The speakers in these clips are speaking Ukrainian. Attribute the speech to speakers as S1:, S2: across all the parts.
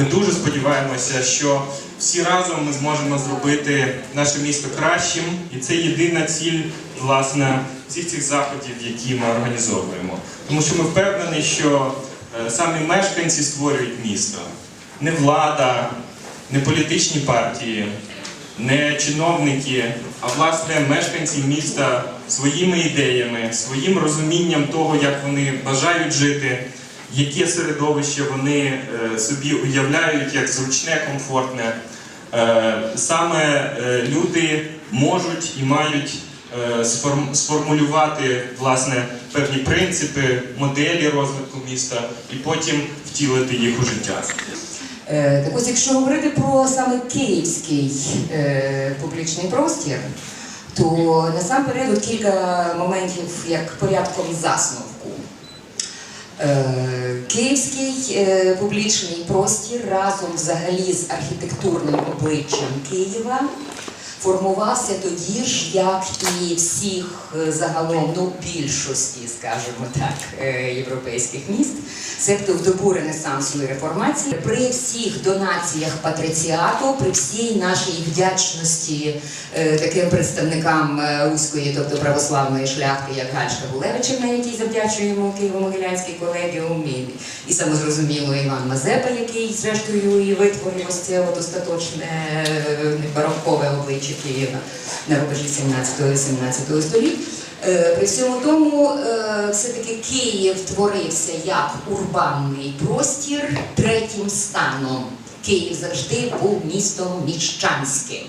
S1: Ми дуже сподіваємося, що всі разом ми зможемо зробити наше місто кращим, і це єдина ціль власне всіх цих заходів, які ми організовуємо. Тому що ми впевнені, що е, самі мешканці створюють місто, не влада, не політичні партії, не чиновники, а власне мешканці міста своїми ідеями, своїм розумінням того, як вони бажають жити, яке середовище вони е, собі уявляють як зручне, комфортне. Е, Саме е, люди можуть і мають сформулювати власне певні принципи, моделі розвитку міста і потім втілити їх у життя.
S2: Так ось, якщо говорити про саме київський публічний простір, то насамперед кілька моментів як порядком засновку. Е, Київський е, публічний простір разом взагалі з архітектурним обличчям Києва формувався тоді ж, як і всіх е, загалом, ну більшості, скажімо так, е, європейських міст, себто в добу Ренесансу і реформації, при всіх донаціях патриціату, при всій нашій вдячності е, таким представникам руської, тобто православної шляхти, як Гальшка Гулевичівна, якій завдячуємо Києво-Могилянський колегіум, і, і самозрозуміло Іван Мазепа, який зрештою і витворив ось це от остаточне е, бароккове обличчя Києва на рубежі 17-17 століть. Е, При всьому тому, е, все-таки Київ творився як урбанний простір третім станом. Київ завжди був містом міщанським.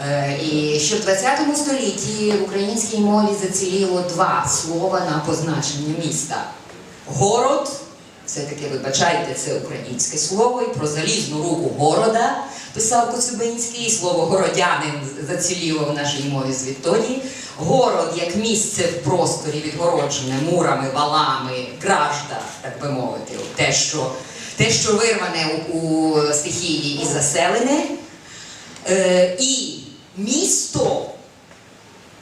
S2: Е, І ще в 20 столітті в українській мові заціліло два слова на позначення міста. Город, все-таки вибачайте, це українське слово, і про залізну руку города писав Коцюбинський, слово городянин заціліло в нашій мові звідтоді. Город як місце в просторі відгороджене мурами, валами, гражда, так би мовити, те, що, те, що вирване у, у стихії і заселене. Е, і місто,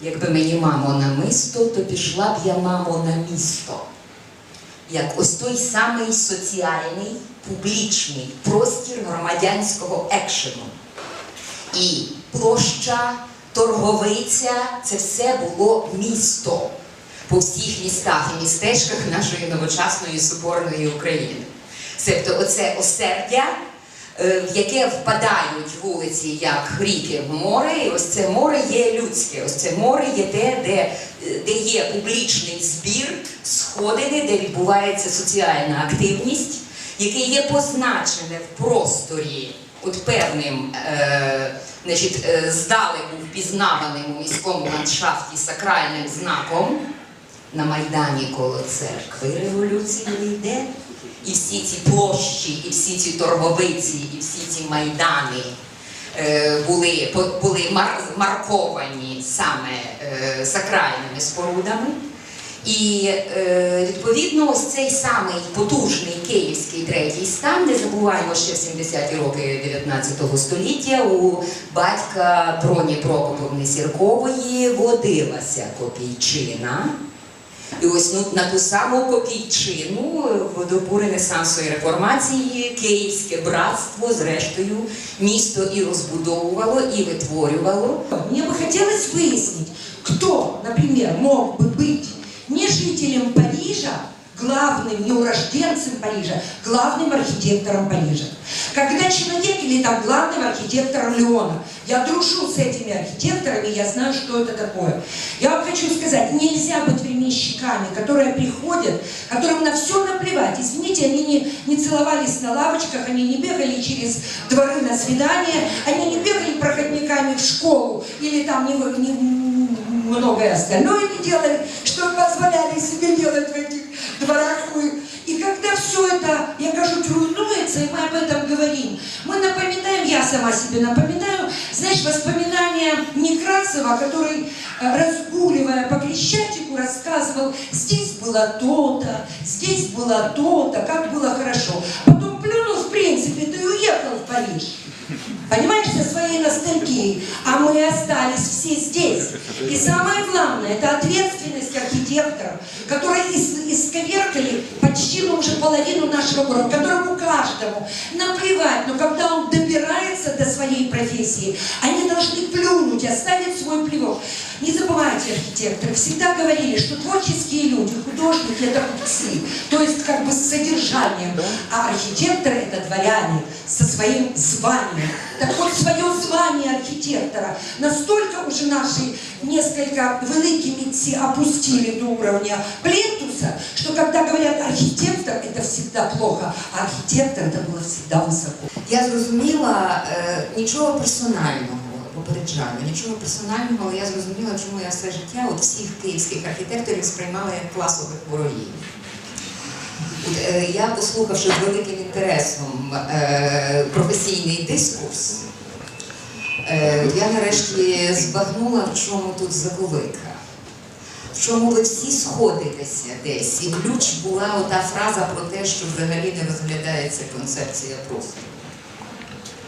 S2: якби мені мамо на місто, то пішла б я мамо на місто. Як ось той самий соціальний, публічний простір громадянського екшену. І площа, торговиця це все було місто по всіх містах і містечках нашої новочасної соборної України. Себто оце осердя, в яке впадають вулиці як ріки в море, і ось це море є людське, ось це море є те, де, е, де є публічний збір, сходини, де відбувається соціальна активність, яке є позначене в просторі от певним е, значить, е, здалеку впізнаваним у міському ландшафті сакральним знаком. На Майдані коло церкви революції йде. І всі ці площі, і всі ці торговиці, і всі ці майдани е, були, були мар- марковані саме е, сакральними спорудами. І е, відповідно ось цей самий потужний київський третій стан, не забуваємо ще в 70-ті роки 19 століття у батька Броні Прокоповни Сіркової водилася копійчина. І ось ну, на ту саму копійчину в добу Ренесансу і реформації Київське братство, зрештою, місто і розбудовувало, і витворювало.
S3: Мне бы хотелось выяснить, кто, например, мог бы быть не жителем Парижа, Главным, не урожденцем Парижа, главным архитектором Парижа. Когда человек или там главным архитектором Леона, я дружу с этими архитекторами, я знаю, что это такое. Я вам хочу сказать, нельзя быть временщиками, которые приходят, которым на все наплевать. Извините, они не, не целовались на лавочках, они не бегали через дворы на свидания, они не бегали проходниками в школу или там не, не- многое остальное не делали, что позволяли себе делать в этих дворах. И когда все это, я кажу, руйнуется, и мы об этом говорим, мы напоминаем, я сама себе напоминаю, знаешь, воспоминания Некрасова, который, э, разгуливая по Крещатику, рассказывал, здесь было то-то, здесь было то-то, как было хорошо. Потом плюнул, в принципе, ты уехал в Париж. Понимаешь, со своей ностальгией. А мы остались все здесь. И самое главное, это ответственность архитекторов, которые ис- исковеркали почти ну, уже половину нашего города, которому каждому наплевать, но когда он добирается до своей профессии, они должны плюнуть, оставить свой плевок. Не забывайте, архитекторы, всегда говорили, что творческие люди, художники это купцы, то есть как бы с содержанием, а архитекторы это дворяне со своим званием. Так вот, свое звание архитектора настолько уже наши несколько великие митцы опустили до уровня плинтуса, что когда говорят архитектор, это всегда плохо, а архитектор это было всегда высоко.
S2: Я зрозуміла е, нічого персонального, попереджаю, нічого персонального, але я зрозуміла, чому я все життя от всіх київських архітекторів сприймала як класових ворогів. Е, я, послухавши з великим інтересом е, професійний дискурс, е, я нарешті збагнула, в чому тут заковика. В чому ви всі сходитеся десь. І ключ була ота фраза про те, що взагалі не розглядається концепція простору.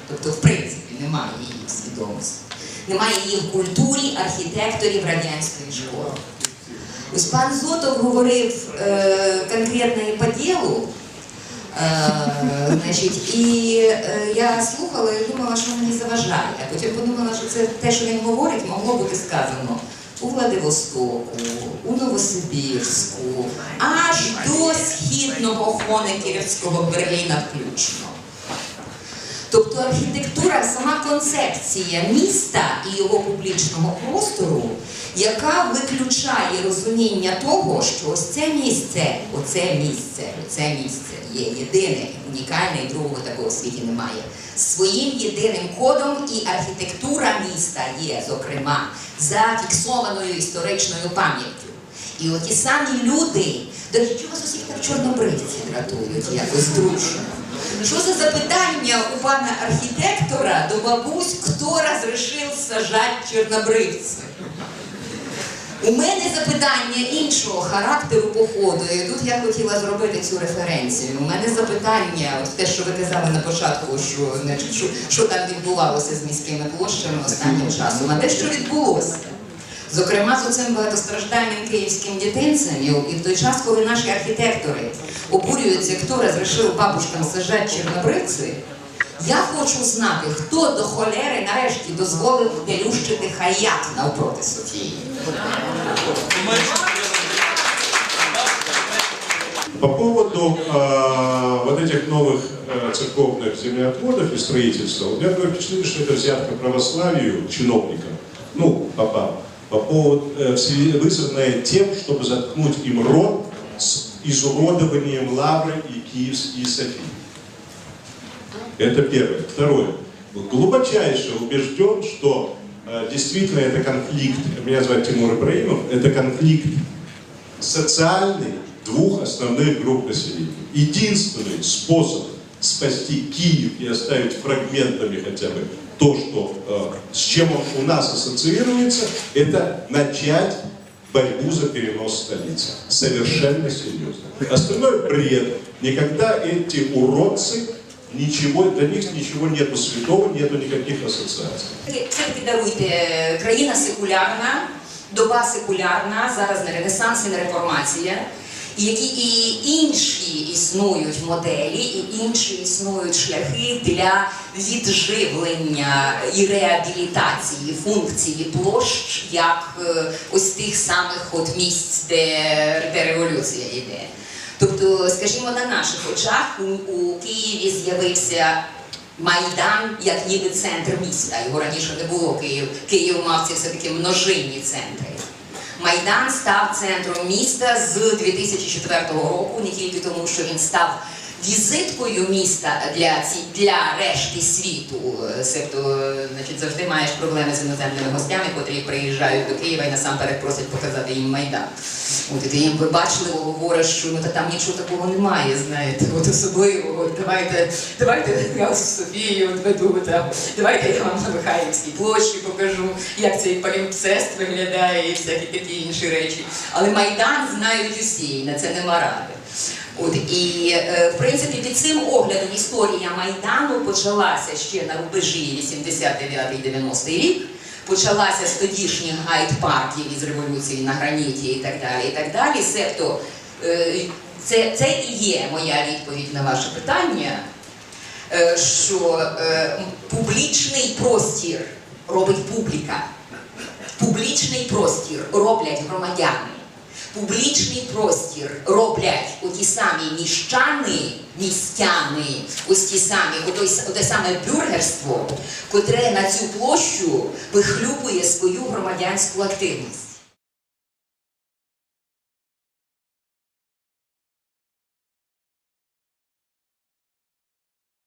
S2: Тобто, в принципі, немає її свідомості. Немає її в культурі архітекторів радянської школи. Ось пан Зотов говорив е, конкретно і по ділу. Е, значить, і е, я слухала і думала, що мені заважає. А потім подумала, що це те, що він говорить, могло бути сказано у Владивостоку, у Новосибірську, аж до східного Хониківського Берліна включно. Тобто архітектура, сама концепція міста і його публічного простору, яка виключає розуміння того, що ось це місце, оце місце, оце місце є єдине, унікальне, і другого такого в світі немає. Своїм єдиним кодом і архітектура міста є, зокрема, зафіксованою історичною пам'яттю. І от ті самі люди, до речі, вас усіх так чорнобривці дратують якось дружно? Що за запитання у пана архітектора до бабусь, хто розрішив сажати чорнобривців? У мене запитання іншого характеру походу. І тут я хотіла зробити цю референцію. У мене запитання, от те, що ви казали на початку, що, що, що там відбувалося з міськими площами останнім часом, а те, що відбулося. Зокрема, з цим багатостраждальним київським дитинцем, і і в той час, коли наші архітектори обурюються, хто розрішив бабушкам сажати чорнобривці, я хочу знати, хто до холери нарешті дозволив делющити хаяк навпроти Софії.
S4: По поводу э, вот этих новых э, церковных землеотводов и строительства, у меня такое впечатление, что это взятка православию, чиновникам, ну, попам, По поводу, э, в связи- вызванная тем, чтобы заткнуть им рот с изуродованием Лавры и Киевской Софии. Это первое. Второе. Глубочайше убежден, что э, действительно это конфликт, меня зовут Тимур Ибраимов, это конфликт социальный двух основных групп населения. Единственный способ спасти Киев и оставить фрагментами хотя бы то, что, э, с чем он у нас ассоциируется, это начать борьбу за перенос столицы. Совершенно серьезно. Остальное бред. Никогда эти уродцы, ничего, для них ничего нету святого, нету никаких ассоциаций.
S2: Все-таки даруйте, країна секулярна, доба секулярна, зараз не ренесанс і не реформація. Які і інші існують моделі, і інші існують шляхи для відживлення і реабілітації функції площ, як е, ось тих самих от місць, де, де революція йде. Тобто, скажімо, на наших очах у, у Києві з'явився Майдан як ніби центр міста. Його раніше не було. Київ, Київ мав ці все-таки множинні центри. Майдан став центром міста з 2004 року, не тільки тому, що він став візиткою міста для, ці, для решти світу. Е, Себто, е, значить, завжди маєш проблеми з іноземними гостями, котрі приїжджають до Києва і насамперед просять показати їм Майдан. От і ти їм вибачливо говориш, що ну та там нічого такого немає, знаєте, от особливого. От Давайте, давайте я з Софією відведу там. Давайте я вам на Михайлівській площі покажу, як цей палімпсест виглядає і всякі такі інші речі. Але Майдан знають усі, і на це нема ради. От і е, в принципі під цим оглядом історія Майдану почалася ще на рубежі 89-90 рік. Почалася з тодішніх гайд-парків із революції на граніті і так далі. і так далі. Себто Е, Це, це і є моя відповідь на ваше питання, е, що публічний простір робить публіка. Публічний простір роблять громадяни. Публічний простір роблять оті самі міщани, містяни, ось ті самі, ото, оте саме бюргерство, котре на цю площу вихлюпує свою громадянську активність.